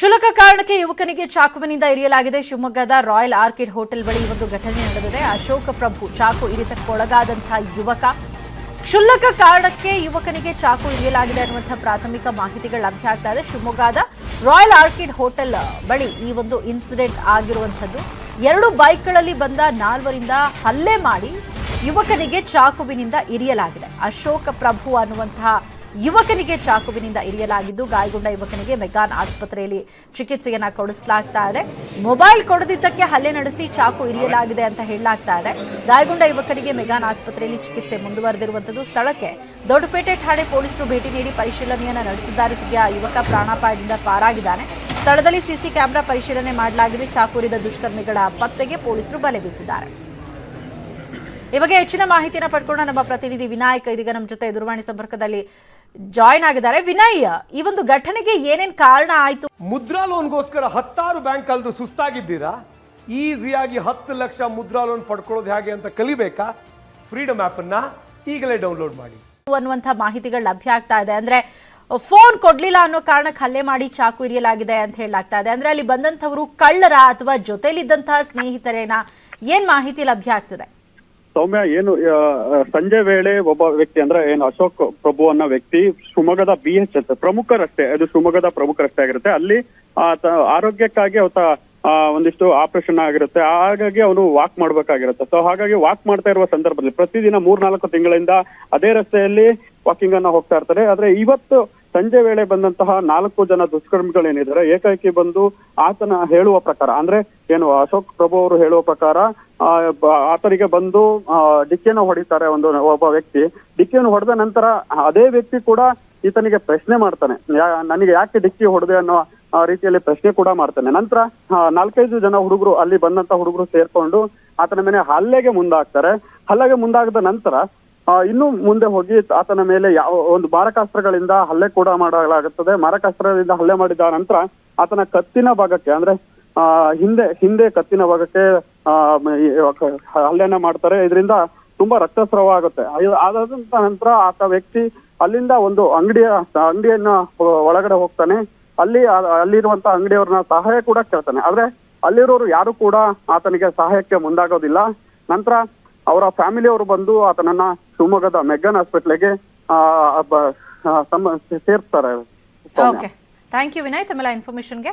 ಕ್ಷುಲಕ ಕಾರಣಕ್ಕೆ ಯುವಕನಿಗೆ ಚಾಕುವಿನಿಂದ ಇರಿಯಲಾಗಿದೆ. ಶಿವಮೊಗ್ಗದ ರಾಯಲ್ ಆರ್ಕಿಡ್ ಹೋಟೆಲ್ ಬಳಿ ಒಂದು ಘಟನೆ ನಡೆದಿದೆ. ಅಶೋಕ ಪ್ರಭು ಚಾಕು ಇರಿತಕ್ಕೊಳಗಾದಂತಹ ಯುವಕ. ಕ್ಷುಲ್ಲಕ ಕಾರಣಕ್ಕೆ ಯುವಕನಿಗೆ ಚಾಕು ಇರಿಯಲಾಗಿದೆ ಅನ್ನುವಂಥ ಪ್ರಾಥಮಿಕ ಮಾಹಿತಿಗಳು ಲಭ್ಯ ಆಗ್ತಾ ಇದೆ. ಶಿವಮೊಗ್ಗದ ರಾಯಲ್ ಆರ್ಕಿಡ್ ಹೋಟೆಲ್ ಬಳಿ ಈ ಒಂದು ಇನ್ಸಿಡೆಂಟ್ ಆಗಿರುವಂಥದ್ದು. ಎರಡು ಬೈಕ್ಗಳಲ್ಲಿ ಬಂದ ನಾಲ್ವರಿಂದ ಹಲ್ಲೆ ಮಾಡಿ ಯುವಕನಿಗೆ ಚಾಕುವಿನಿಂದ ಇರಿಯಲಾಗಿದೆ. ಅಶೋಕ ಪ್ರಭು ಅನ್ನುವಂತಹ ಯುವಕನಿಗೆ ಚಾಕುವಿನಿಂದ ಇರಿಯಲಾಗಿದ್ದು ಗಾಯಗೊಂಡ ಯುವಕನಿಗೆ ಮೆಗಾನ್ ಆಸ್ಪತ್ರೆಯಲ್ಲಿ ಚಿಕಿತ್ಸೆಯನ್ನ ಕೊಡಿಸಲಾಗ್ತಾ ಇದೆ. ಮೊಬೈಲ್ ಕೊಡದಿದ್ದಕ್ಕೆ ಹಲ್ಲೆ ನಡೆಸಿ ಚಾಕು ಇರಿಯಲಾಗಿದೆ ಅಂತ ಹೇಳಲಾಗ್ತಾ ಇದೆ. ಗಾಯಗೊಂಡ ಯುವಕನಿಗೆ ಮೆಗಾನ್ ಆಸ್ಪತ್ರೆಯಲ್ಲಿ ಚಿಕಿತ್ಸೆ ಮುಂದುವರೆದಿರುವಂತದ್ದು ಸ್ಥಳಕ್ಕೆ. ದೊಡ್ಡಪೇಟೆ ಠಾಣೆ ಪೊಲೀಸರು ಭೇಟಿ ನೀಡಿ ಪರಿಶೀಲನೆಯನ್ನ ನಡೆಸಿದ್ದಾರೆ. ಸದ್ಯ ಯುವಕ ಪ್ರಾಣಾಪಾಯದಿಂದ ಪಾರಾಗಿದ್ದಾನೆ. ಸ್ಥಳದಲ್ಲಿ ಸಿಸಿ ಕ್ಯಾಮೆರಾ ಪರಿಶೀಲನೆ ಮಾಡಲಾಗಿದೆ. ಚಾಕುರಿದ ದುಷ್ಕರ್ಮಿಗಳ ಪತ್ತೆಗೆ ಪೊಲೀಸರು ಬಲೆ ಬೀಸಿದ್ದಾರೆ. ಈ ಬಗ್ಗೆ ಹೆಚ್ಚಿನ ಮಾಹಿತಿನ ಪಡ್ಕೊಂಡು ನಮ್ಮ ಪ್ರತಿನಿಧಿ ವಿನಾಯಕ್ ಇದೀಗ ನಮ್ಮ ಜೊತೆ ದೂರವಾಣಿ ಸಂಪರ್ಕದಲ್ಲಿ ಜಾಯ್ನ್ ಆಗಿದ್ದಾರೆ. ವಿನಯ್ ಈ ಒಂದು ಘಟನೆಗೆ ಏನೇನ್ ಕಾರಣ ಆಯ್ತು? ಮುದ್ರಾ ಲೋನ್ಗೋಸ್ಕರ ಹತ್ತಾರು ಬ್ಯಾಂಕ್ ಕಲ್ದು ಸುಸ್ತಾಗಿದ್ದೀರಾ? ಈಸಿಯಾಗಿ ಹತ್ತು ಲಕ್ಷ ಮುದ್ರಾ ಲೋನ್ ಪಡ್ಕೊಳ್ಳೋದು ಹೇಗೆ ಅಂತ ಕಲಿಬೇಕಾ? ಫ್ರೀಡಮ್ ಆ್ಯಪನ್ನು ಈಗಲೇ ಡೌನ್ಲೋಡ್ ಮಾಡಿ. ಅನ್ನುವಂಥ ಮಾಹಿತಿಗಳು ಲಭ್ಯ ಆಗ್ತಾ ಇದೆ. ಅಂದ್ರೆ ಫೋನ್ ಕೊಡ್ಲಿಲ್ಲ ಅನ್ನೋ ಕಾರಣಕ್ಕೆ ಹಲ್ಲೆ ಮಾಡಿ ಚಾಕು ಇರಿಯಲಾಗಿದೆ ಅಂತ ಹೇಳಲಾಗ್ತಾ ಇದೆ. ಅಂದ್ರೆ ಅಲ್ಲಿ ಬಂದಂಥವರು ಕಳ್ಳರ ಅಥವಾ ಜೊತೆಲಿದ್ದಂತಹ ಸ್ನೇಹಿತರೇನ? ಏನ್ ಮಾಹಿತಿ ಲಭ್ಯ ಆಗ್ತದೆ? ಸೌಮ್ಯ, ಏನು ಸಂಜೆ ವೇಳೆ ಒಬ್ಬ ವ್ಯಕ್ತಿ ಅಂದ್ರೆ ಏನು, ಅಶೋಕ್ ಪ್ರಭು ಅನ್ನೋ ವ್ಯಕ್ತಿ ಶಿವಮೊಗ್ಗದ ಬಿ ಎಚ್ ಪ್ರಮುಖ ರಸ್ತೆ ಅದು ಶಿವಮೊಗ್ಗದ ಪ್ರಮುಖ ರಸ್ತೆ ಆಗಿರುತ್ತೆ. ಅಲ್ಲಿ ಆರೋಗ್ಯಕ್ಕಾಗಿ ಅವತ ಒಂದಿಷ್ಟು ಆಪರೇಷನ್ ಆಗಿರುತ್ತೆ. ಹಾಗಾಗಿ ಅವನು ವಾಕ್ ಮಾಡ್ಬೇಕಾಗಿರುತ್ತೆ. ಸೊ ಹಾಗಾಗಿ ವಾಕ್ ಮಾಡ್ತಾ ಇರುವ ಸಂದರ್ಭದಲ್ಲಿ ಪ್ರತಿದಿನ ಮೂರ್ನಾಲ್ಕು ತಿಂಗಳಿಂದ ಅದೇ ರಸ್ತೆಯಲ್ಲಿ ವಾಕಿಂಗ್ ಅನ್ನ ಹೋಗ್ತಾ ಇರ್ತಾರೆ. ಆದ್ರೆ ಇವತ್ತು ಸಂಜೆ ವೇಳೆ ಬಂದಂತಹ ನಾಲ್ಕು ಜನ ದುಷ್ಕರ್ಮಿಗಳೇನಿದ್ದಾರೆ, ಏಕಾಏಕಿ ಬಂದು ಆತನ ಹೇಳುವ ಪ್ರಕಾರ, ಅಂದ್ರೆ ಏನು ಅಶೋಕ್ ಪ್ರಭು ಅವರು ಹೇಳುವ ಪ್ರಕಾರ ಆತನಿಗೆ ಬಂದು ಡಿಕ್ಕಿಯನ್ನು ಹೊಡಿತಾರೆ ಒಂದು ಒಬ್ಬ ವ್ಯಕ್ತಿ. ಡಿಕ್ಕಿಯನ್ನು ಹೊಡೆದ ನಂತರ ಅದೇ ವ್ಯಕ್ತಿ ಕೂಡ ಈತನಿಗೆ ಪ್ರಶ್ನೆ ಮಾಡ್ತಾನೆ. ನನಗೆ ಯಾಕೆ ಡಿಕ್ಕಿ ಹೊಡೆದೆ ಅನ್ನೋ ರೀತಿಯಲ್ಲಿ ಪ್ರಶ್ನೆ ಕೂಡ ಮಾಡ್ತಾನೆ. ನಂತರ ನಾಲ್ಕೈದು ಜನ ಹುಡುಗರು ಅಲ್ಲಿ ಬಂದಂತ ಹುಡುಗರು ಸೇರ್ಕೊಂಡು ಆತನ ಮೇಲೆ ಹಲ್ಲೆಗೆ ಮುಂದಾಗ್ತಾರೆ. ಹಲ್ಲೆಗೆ ಮುಂದಾಗದ ನಂತರ ಇನ್ನು ಮುಂದೆ ಹೋಗಿ ಆತನ ಮೇಲೆ ಯಾವ ಒಂದು ಮಾರಕಾಸ್ತ್ರಗಳಿಂದ ಹಲ್ಲೆ ಕೂಡ ಮಾಡಲಾಗುತ್ತದೆ. ಮಾರಕಾಸ್ತ್ರದಿಂದ ಹಲ್ಲೆ ಮಾಡಿದ ನಂತರ ಆತನ ಕತ್ತಿನ ಭಾಗಕ್ಕೆ ಅಂದ್ರೆ ಆ, ಹಿಂದೆ ಹಿಂದೆ ಕತ್ತಿನ ಭಾಗಕ್ಕೆ ಆ, ಹಲ್ಲೆನ ಮಾಡ್ತಾರೆ. ಇದರಿಂದ ತುಂಬಾ ರಕ್ತಸ್ರಾವ ಆಗುತ್ತೆ. ಆದಂತ ನಂತರ ಆತ ವ್ಯಕ್ತಿ ಅಲ್ಲಿಂದ ಒಂದು ಅಂಗಡಿಯ ಅಂಗಡಿಯನ್ನ ಒಳಗಡೆ ಹೋಗ್ತಾನೆ. ಅಲ್ಲಿ ಅಲ್ಲಿರುವಂತ ಅಂಗಡಿಯವ್ರನ್ನ ಸಹಾಯ ಕೂಡ ಕೇಳ್ತಾನೆ. ಆದ್ರೆ ಅಲ್ಲಿರೋರು ಯಾರು ಕೂಡ ಆತನಿಗೆ ಸಹಾಯಕ್ಕೆ ಮುಂದಾಗೋದಿಲ್ಲ. ನಂತರ ಅವರ ಫ್ಯಾಮಿಲಿಯವರು ಬಂದು ಆತನನ್ನ ಶಿವಮೊಗ್ಗದ ಮೆಗ್ಗನ್ ಹಾಸ್ಪಿಟ್ಲಿಗೆ ಸೇರ್ತಾರೆ ಥ್ಯಾಂಕ್ ಯು ವಿನಯ್ ತಮ್ಮೆಲ್ಲ ಇನ್ಫಾರ್ಮೇಶನ್ಗೆ